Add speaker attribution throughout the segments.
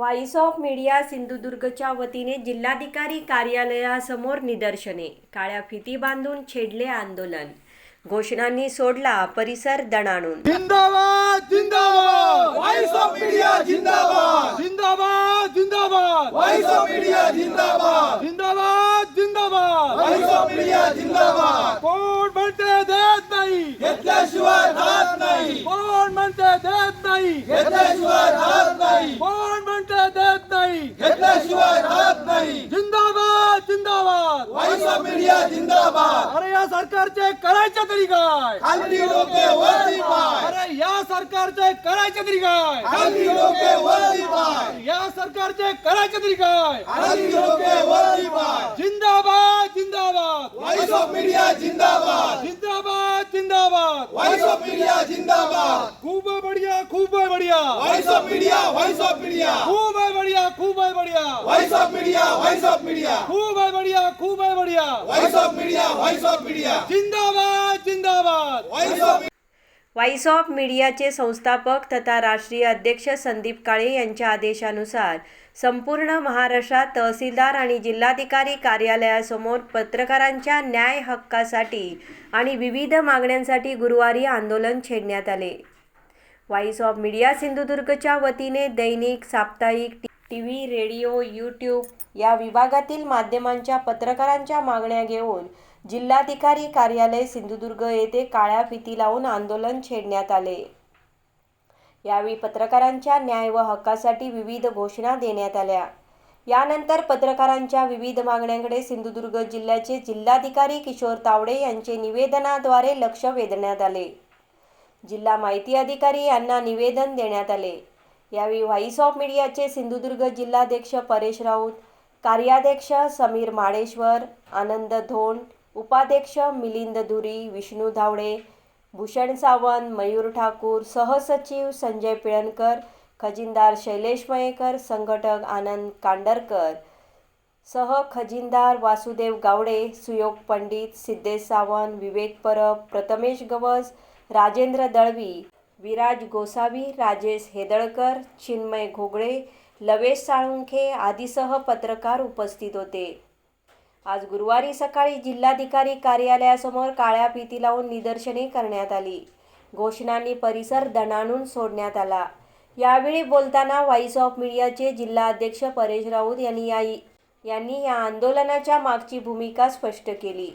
Speaker 1: Voice of media सिंधुदुर्गच्या वतीने जिल्हाधिकारी कार्यालयासमोर निदर्शने. काळ्या फिती बांधून छेडले आंदोलन. घोषणांनी सोडला परिसर दणाणून.
Speaker 2: जिंदाबाद जिंदाबाद.
Speaker 3: वॉइस ऑफ मीडिया जिंदाबाद.
Speaker 2: जिंदाबाद जिंदाबाद.
Speaker 3: वॉइस ऑफ मीडिया जिंदाबाद.
Speaker 2: जिंदाबाद जिंदाबाद.
Speaker 3: वॉइस ऑफ मीडिया जिंदाबाद.
Speaker 2: कोण म्हणते देत नाही?
Speaker 3: घेतल्याशिवाय राहत नाही.
Speaker 2: कोण म्हणते देत नाही?
Speaker 3: घेतल्याशिवाय राहत नाही.
Speaker 2: कोण म्हणते देत नाही?
Speaker 3: घेतल्याशिवाय राहत नाही.
Speaker 2: जिंदाबाद जिंदाबाद.
Speaker 3: ऑफ मीडिया जिंदाबाद.
Speaker 2: अरे या सरकारचे करायचे तरी काय?
Speaker 3: खाली डोके वरती पाय.
Speaker 2: अरे या सरकारचे करायचे तरी काय?
Speaker 3: खाली डोके वरती पाय.
Speaker 2: या सरकारचे करायचे तरी काय?
Speaker 3: खाली डोके वरती पाय.
Speaker 2: जिंदाबाद जिंदाबाद.
Speaker 3: वॉइस ऑफ मीडिया जिंदाबाद.
Speaker 2: जिंदाबाद जिंदाबाद.
Speaker 3: वॉइस ऑफ मीडिया जिंदाबाद.
Speaker 2: है बढ़िया खूब है बढ़िया
Speaker 3: voice of media voice of media
Speaker 2: खूब है बढ़िया खूब है बढ़िया।
Speaker 3: Voice of media voice of media
Speaker 2: खूब है बढ़िया खूब है बढ़िया।
Speaker 3: Voice of media voice of media
Speaker 2: जिंदाबाद जिंदाबाद।
Speaker 3: वॉइस ऑफ
Speaker 1: व्हॉइस ऑफ मीडियाचे संस्थापक तथा राष्ट्रीय अध्यक्ष संदीप काळे यांच्या आदेशानुसार संपूर्ण महाराष्ट्रात तहसीलदार आणि जिल्हाधिकारी कार्यालयासमोर पत्रकारांच्या न्याय हक्कासाठी आणि विविध मागण्यांसाठी गुरुवारी आंदोलन छेडण्यात आले. व्हॉइस ऑफ मीडिया सिंधुदुर्गच्या वतीने दैनिक साप्ताहिक टी व्ही रेडिओ यूट्यूब या विभागातील माध्यमांच्या पत्रकारांच्या मागण्या घेऊन जिल्हाधिकारी कार्यालय सिंधुदुर्ग येथे काळ्या फिती लावून आंदोलन छेडण्यात आले. यावेळी पत्रकारांच्या न्याय व हक्कासाठी विविध घोषणा देण्यात आल्या. यानंतर पत्रकारांच्या विविध मागण्यांकडे सिंधुदुर्ग जिल्ह्याचे जिल्हाधिकारी किशोर तावडे यांचे निवेदनाद्वारे लक्ष वेधण्यात आले. जिल्हा माहिती अधिकारी यांना निवेदन देण्यात आले. यावेळी व्हॉइस ऑफ मीडियाचे सिंधुदुर्ग जिल्हाध्यक्ष परेश राऊत कार्याध्यक्ष समीर माळेश्वर आनंद धोंड उपाध्यक्ष मिलिंद धुरी विष्णू धावडे भूषण सावंत मयूर ठाकूर सहसचिव संजय पिळणकर खजिनदार शैलेश मयेकर संघटक आनंद कांडरकर सह खजिनदार वासुदेव गावडे सुयोग पंडित सिद्धेश सावंत विवेक परब प्रथमेश गवस राजेंद्र दळवी विराज गोसावी राजेश हेदळकर चिन्मय घोगळे लवेश साळुंखे आदीसह पत्रकार उपस्थित होते. आज गुरुवारी सकाळी जिल्हाधिकारी कार्यालयासमोर काळ्या भीती लावून निदर्शने करण्यात आली. घोषणांनी परिसर दणाणून सोडण्यात आला. यावेळी बोलताना व्हॉइस ऑफ मीडियाचे जिल्हा अध्यक्ष परेश राऊत यांनी या यांनी या आंदोलनाच्या मागची भूमिका स्पष्ट केली.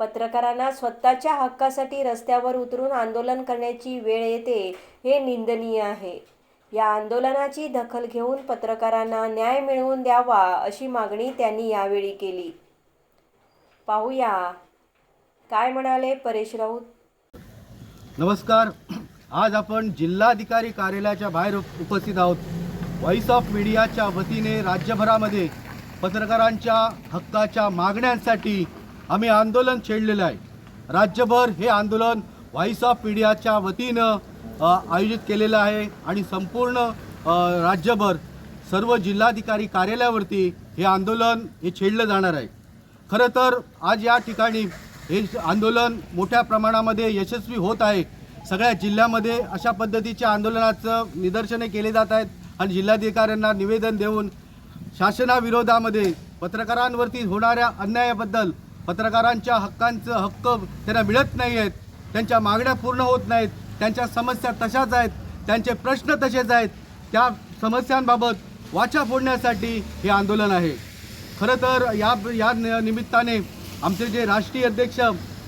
Speaker 1: पत्रकारांना स्वतःच्या हक्कासाठी रस्त्यावर उतरून आंदोलन करण्याची वेळ येते हे निंदनीय आहे. या आंदोलनाची दखल घेऊन पत्रकारांना न्याय मिळवून द्यावा अशी मागणी त्यांनी यावेळी केली. पाहूया. काय म्हणाले परेश राऊत?
Speaker 2: नमस्कार. आज आपण जिल्हाधिकारी कार्यालयाच्या बाहेर उपस्थित आहोत. व्हॉइस ऑफ मीडियाच्या वतीने राज्यभरामध्ये पत्रकारांच्या हक्काच्या मागण्यांसाठी आम्ही आंदोलन छेडलेलं आहे. राज्यभर हे आंदोलन व्हॉइस ऑफ मीडियाच्या वतीनं आयोजित केलेलं आहे आणि संपूर्ण राज्यभर सर्व जिल्हाधिकारी कार्यालयावरती हे आंदोलन हे छेडलं जाणार आहे. खरं तर आज या ठिकाणी हे आंदोलन मोठ्या प्रमाणामध्ये यशस्वी होत आहे. सगळ्या जिल्ह्यामध्ये अशा पद्धतीच्या आंदोलनाचं निदर्शने केले जात आहेत आणि जिल्हाधिकाऱ्यांना निवेदन देऊन शासनाविरोधामध्ये पत्रकारांवरती होणाऱ्या अन्यायाबद्दल पत्रकारांच्या हक्कांचं हक्क त्यांना मिळत नाही आहेत त्यांच्या मागण्या पूर्ण होत नाहीत त्यांच्या समस्या तशाच आहेत त्यांचे प्रश्न तसेच आहेत. त्या समस्यांबाबत वाचा फोडण्यासाठी हे आंदोलन आहे. खरं तर या या निमित्ताने आमचे जे राष्ट्रीय अध्यक्ष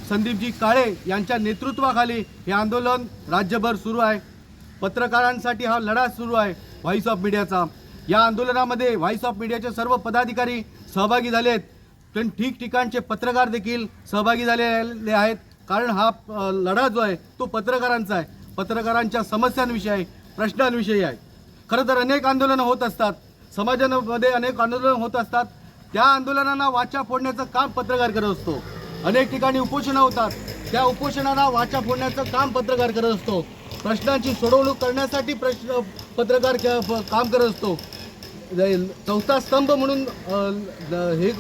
Speaker 2: संदीपजी काळे यांच्या नेतृत्वाखाली हे आंदोलन राज्यभर सुरू आहे. पत्रकारांसाठी हा लढा सुरू आहे व्हॉइस ऑफ मीडियाचा. या आंदोलनामध्ये व्हॉइस ऑफ मीडियाचे सर्व पदाधिकारी सहभागी झाले आहेत पण ठिकठिकाणचे पत्रकार देखील सहभागी झालेले आहेत. कारण हा लढा जो आहे तो पत्रकारांचा आहे. पत्रकारांच्या समस्यांविषयी आहे प्रश्नांविषयी आहे. खरं तर अनेक आंदोलनं होत असतात. समाजामध्ये अनेक आंदोलनं होत असतात. त्या आंदोलनांना वाचा फोडण्याचं काम पत्रकार करत असतो. अनेक ठिकाणी उपोषणं होतात. त्या उपोषणांना वाचा फोडण्याचं काम पत्रकार करत असतो. प्रश्नांची सोडवणूक करण्यासाठी प्रश्न पत्रकार क- काम करत असतो. चौथा स्तंभ म्हणून हे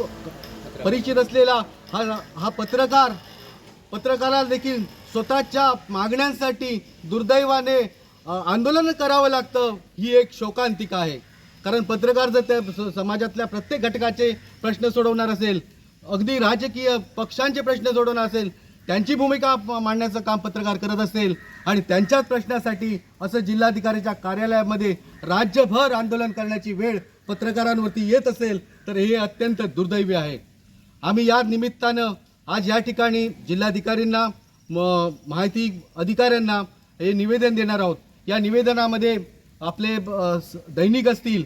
Speaker 2: परिचित असलेला हा हा पत्रकार पत्रकाराला देखील स्वतःच्या मागण्यांसाठी दुर्दैवाने आंदोलन करावं लागतं ही एक शोकांतिका आहे. कारण पत्रकार जर त्या स- समाजातल्या प्रत्येक घटकाचे प्रश्न सोडवणार असेल अगदी राजकीय पक्षांचे प्रश्न सोडवणार असेल त्यांची भूमिका मांडण्याचं काम पत्रकार करत असेल आणि त्यांच्याच प्रश्नासाठी असं जिल्हाधिकाऱ्याच्या कार्यालयामध्ये राज्यभर आंदोलन करण्याची वेळ पत्रकारांवरती येत असेल तर हे अत्यंत दुर्दैवी आहे. आम्ही या निमित्तानं आज या ठिकाणी जिल्हाधिकाऱ्यांना म माहिती अधिकाऱ्यांना हे निवेदन देणार आहोत. या निवेदनामध्ये आपले स- दैनिक असतील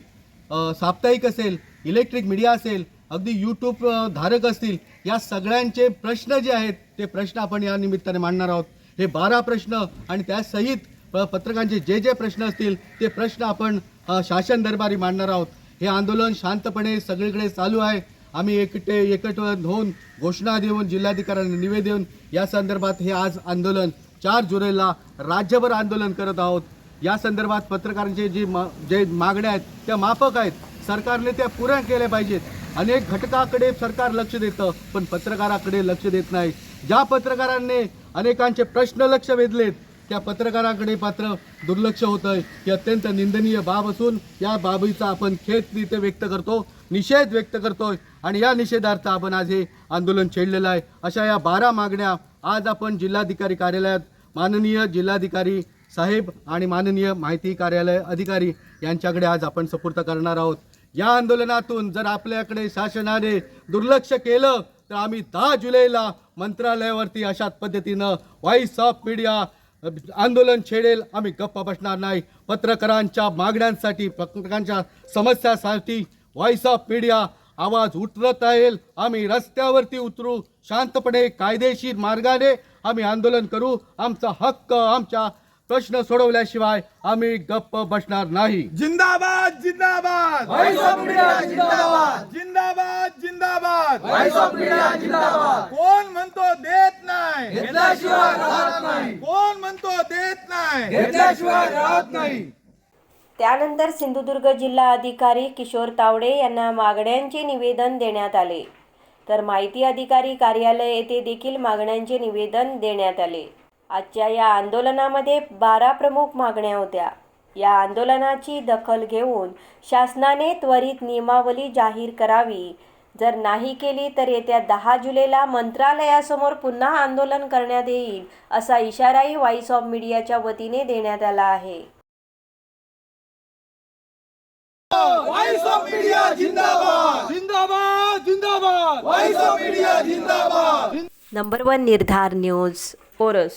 Speaker 2: साप्ताहिक असेल इलेक्ट्रिक मीडिया असेल अगदी यूट्यूब धारक असतील या सगळ्यांचे प्रश्न जे आहेत ते प्रश्न आपण या निमित्ताने मांडणार आहोत. हे बारा प्रश्न आणि त्यासहित प- पत्रकारांचे जे जे प्रश्न असतील ते प्रश्न आपण शासन दरबारी मांडणार आहोत. हे आंदोलन शांतपणे सगळीकडे चालू आहे. आम्ही एकटे एकट होऊन घोषणा देऊन जिल्हाधिकाऱ्यांना निवेदन या संदर्भात हे आज आंदोलन चार जुलैला राज्यभर आंदोलन करत आहोत. या संदर्भात पत्रकारांचे जी मा जे मागण्या आहेत त्या माफक आहेत. सरकारने त्या पूर्ण केल्या पाहिजेत. अनेक घटकाकडे सरकार लक्ष देतं पण पत्रकाराकडे लक्ष देत नाही. ज्या पत्रकारांनी अनेकांचे प्रश्न लक्ष वेधलेत त्या पत्रकाराकडे मात्र दुर्लक्ष होतं आहे ही अत्यंत निंदनीय बाब असून या बाबीचा आपण खेद तिथे व्यक्त करतो निषेध व्यक्त करतोय. आणि या निषेधार्थ आपण आज हे आंदोलन छेडलेलं आहे. अशा या बारा मागण्या आज आपण जिल्हाधिकारी कार्यालयात माननीय जिल्हाधिकारी साहेब आणि माननीय माहिती कार्यालय अधिकारी यांच्याकडे आज आपण सपूर्त करणार आहोत. या आंदोलनातून जर आपल्याकडे शासनाने दुर्लक्ष केलं तर आम्ही दहा जुलैला मंत्रालयावरती अशाच पद्धतीनं व्हॉइस ऑफ मीडिया आंदोलन छेडेल. आम्ही गप्प बसणार नाही. पत्रकारांच्या मागण्यांसाठी पत्रकारांच्या समस्यासाठी व्हॉइस ऑफ मीडिया आवाज उतरत राहील आम्ही रस्त्यावरती उतरू. शांतपणे कायदेशीर मार्गाने आम्ही आंदोलन करू. आमचा हक्क आमच्या प्रश्न सोडवल्याशिवाय आम्ही गप्प बसणार नाही.
Speaker 3: जिंदाबाद जिंदाबाद! जिंदाबाद! जिंदाबाद जिंदाबाद! कोण म्हणतो देत नाही? घेतल्याशिवाय राहत नाही. कोण म्हणतो देत नाही? घेतल्याशिवाय राहत नाही.
Speaker 1: त्यानंतर सिंधुदुर्ग जिल्हा अधिकारी किशोर तावडे यांना मागण्यांचे निवेदन देण्यात आले. तर माहिती अधिकारी कार्यालय येथे देखील मागण्यांचे निवेदन देण्यात आले. आजच्या या आंदोलनामध्ये बारा प्रमुख मागण्या होत्या. या आंदोलनाची दखल घेऊन शासनाने त्वरित नियमावली जाहीर करावी. जर नाही केली तर येत्या दहा जुलैला मंत्रालयासमोर पुन्हा आंदोलन करण्यात येईल असा इशाराही व्हॉइस ऑफ मीडियाच्या वतीने देण्यात आला आहे.
Speaker 3: व्हॉइस ऑफ मीडिया जिंदाबाद जिंदाबाद जिंदाबाद व्हॉइस ऑफ मीडिया जिंदाबाद
Speaker 1: number one Nirdhar news Oros